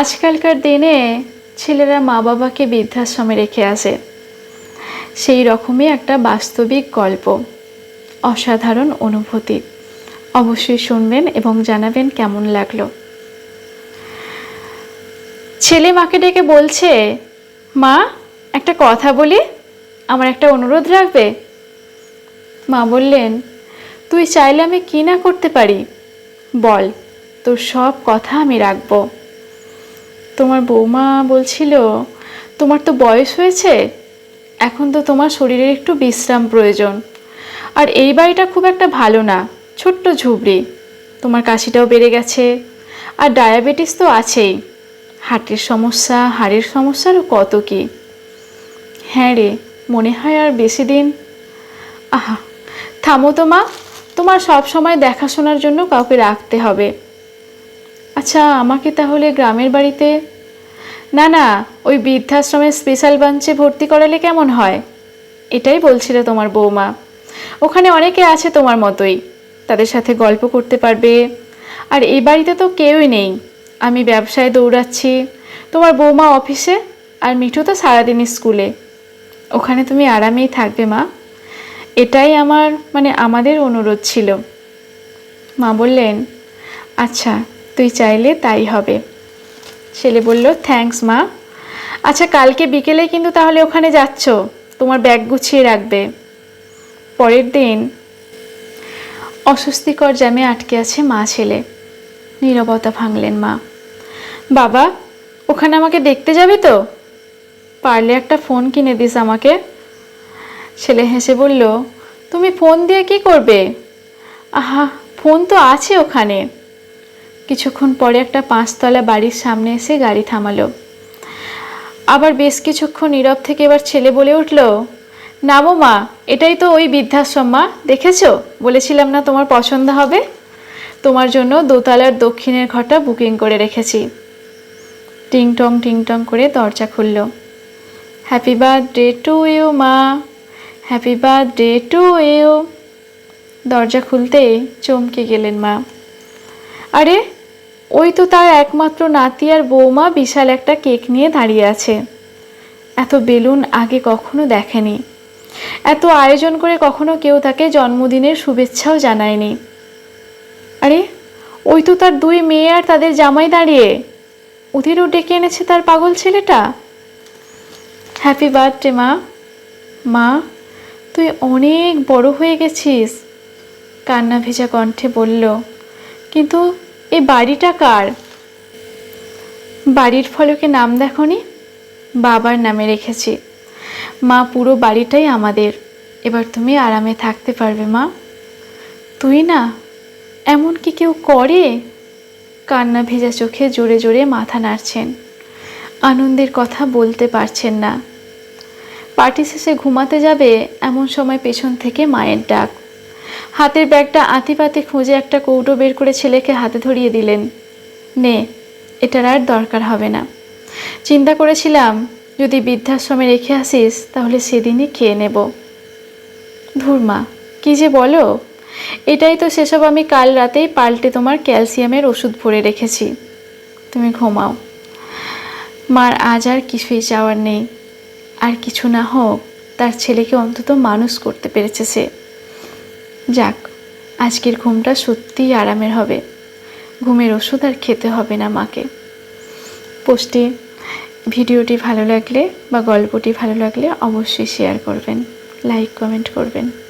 আজকালকার দিনে ছেলেরা মা বাবাকে বৃদ্ধাশ্রমে রেখে আসে। সেই রকমই একটা বাস্তবিক গল্প, অসাধারণ অনুভূতি। অবশ্যই শুনবেন এবং জানাবেন কেমন লাগল। ছেলে মাকে ডেকে বলছে, মা, একটা কথা বলি, আমার একটা অনুরোধ রাখবে? মা বললেন, তুই চাইলে আমি কি না করতে পারি? বল, তোর সব কথা আমি রাখব। তোমার বৌমা বলছিল, তোমার তো বয়স হয়েছে, এখন তো তোমার শরীরের একটু বিশ্রাম প্রয়োজন। আর এই বাড়িটা খুব একটা ভালো না, ছোট্ট ঝুবড়ি। তোমার কাশিটাও বেড়ে গেছে, আর ডায়াবেটিস তো আছেই। হার্টের সমস্যা, হাড়ের সমস্যারও কত কি? হ্যাঁ রে, মনে হয় আর বেশি দিন। আহা, থামো তো মা, তোমার সব সময় দেখাশোনার জন্য কাউকে রাখতে হবে। আচ্ছা আমাকে তাহলে গ্রামের বাড়িতে না না, ওই বৃদ্ধাশ্রমের স্পেশাল বাঞ্চে ভর্তি করালে কেমন হয়? এটাই বলছিল তোমার বৌমা। ওখানে অনেকে আছে তোমার মতোই। তাদের সাথে গল্প করতে পারবে। আর এই বাড়িতে তো কেউই নেই। আমি ব্যবসায় দৌড়াচ্ছি। তোমার বৌমা অফিসে? আর মিঠু তো সারাদিন স্কুলে। ওখানে তুমি আরামেই থাকবে, মা। এটাই আমার মানে আমাদের অনুরোধ ছিল। মা বললেন আচ্ছা তুই চাইলে তাই হবে। ছেলে বলল থ্যাঙ্কস মা। আচ্ছা কালকে বিকেলে কিন্তু তাহলে ওখানে যাচ্ছ। তোমার ব্যাগ গুছিয়ে রাখবে। পরের দিন অস্বস্তিকর জ্যামে আটকে আছে মা ছেলে। নীরবতা ভাঙলেন মা। বাবা, ওখানে আমাকে দেখতে যাবি তো? পারলে একটা ফোন কিনে দিস আমাকে। ছেলে হেসে বলল, তুমি ফোন দিয়ে কি করবে? আহা, ফোন তো আছে ওখানে। কিছুক্ষণ পরে একটা পাঁচতলা বাড়ির সামনে এসে গাড়ি থামালো। আবার বেশ কিছুক্ষণ নীরব থেকে এবার ছেলে বলে উঠল নামো মা এটাই তো ওই বৃদ্ধাশ্রম, মা। দেখেছ? বলেছিলাম না তোমার পছন্দ হবে? তোমার জন্য দোতলার দক্ষিণের ঘরটা বুকিং করে রেখেছি। টিং টং টিং টং করে দরজা খুলল। হ্যাপি বার্থডে টু ইউ, মা। Happy birthday to you. দরজা খুলতেই চমকে গেলেন মা। আরে ওই তো তার একমাত্র নাতি আর বৌমা বিশাল একটা কেক নিয়ে দাঁড়িয়ে আছে। এত বেলুন আগে কখনো দেখেনি। এত আয়োজন করে কখনো কেউ তাকে জন্মদিনের শুভেচ্ছাও জানায়নি। আরে, ওই তো তার দুই মেয়ে আর তাদের জামাই দাঁড়িয়ে। ওদেরও ডেকে এনেছে তার পাগল ছেলেটা। হ্যাপি বার্থডে, মা। মা, তুই অনেক বড় হয়ে গেছিস। কান্না ভেজা কণ্ঠে বলল, কিন্তু এই বাড়িটা কার? বাড়ির ফলকে নাম দেখনি? বাবার নামে রেখেছি। মা, পুরো বাড়িটাই আমাদের। এবার তুমি আরামে থাকতে পারবে, মা। তুই না, এমন কি কেউ করে? কান্না ভেজা চোখে জোরে জোরে মাথা নাড়ছেন। আনন্দের কথা বলতে পারছেন না। পার্টি শেষে ঘুমাতে যাবে এমন সময় পেছন থেকে মায়ের ডাক। হাতের ব্যাগটা আতিপাতি খুঁজে একটা কৌটো বের করে ছেলেকে হাতে ধরিয়ে দিলেন। নে, এটার আর দরকার হবে না। চিন্তা করেছিলাম, যদি বৃদ্ধাশ্রমে রেখে আসিস, তাহলে সেদিনই খেয়ে নেব। ধুরমা কি যে বলো? এটাই তো সেসব আমি কাল রাতেই পাল্টে তোমার ক্যালসিয়ামের ওষুধ ভরে রেখেছি। তুমি ঘুমাও। মার আজ আর কিছুই চাওয়ার নেই। আর কিছু না হোক, তার ছেলেকে অন্তত মানুষ করতে পেরেছে সে। যাক, আজকের ঘুমটা সত্যিই আরামের হবে। ঘুমের ওষুধ আর খেতে হবে না মাকে। পোস্টে ভিডিওটি ভালো লাগলে বা গল্পটি ভালো লাগলে অবশ্যই শেয়ার করবেন, লাইক, কমেন্ট করবেন।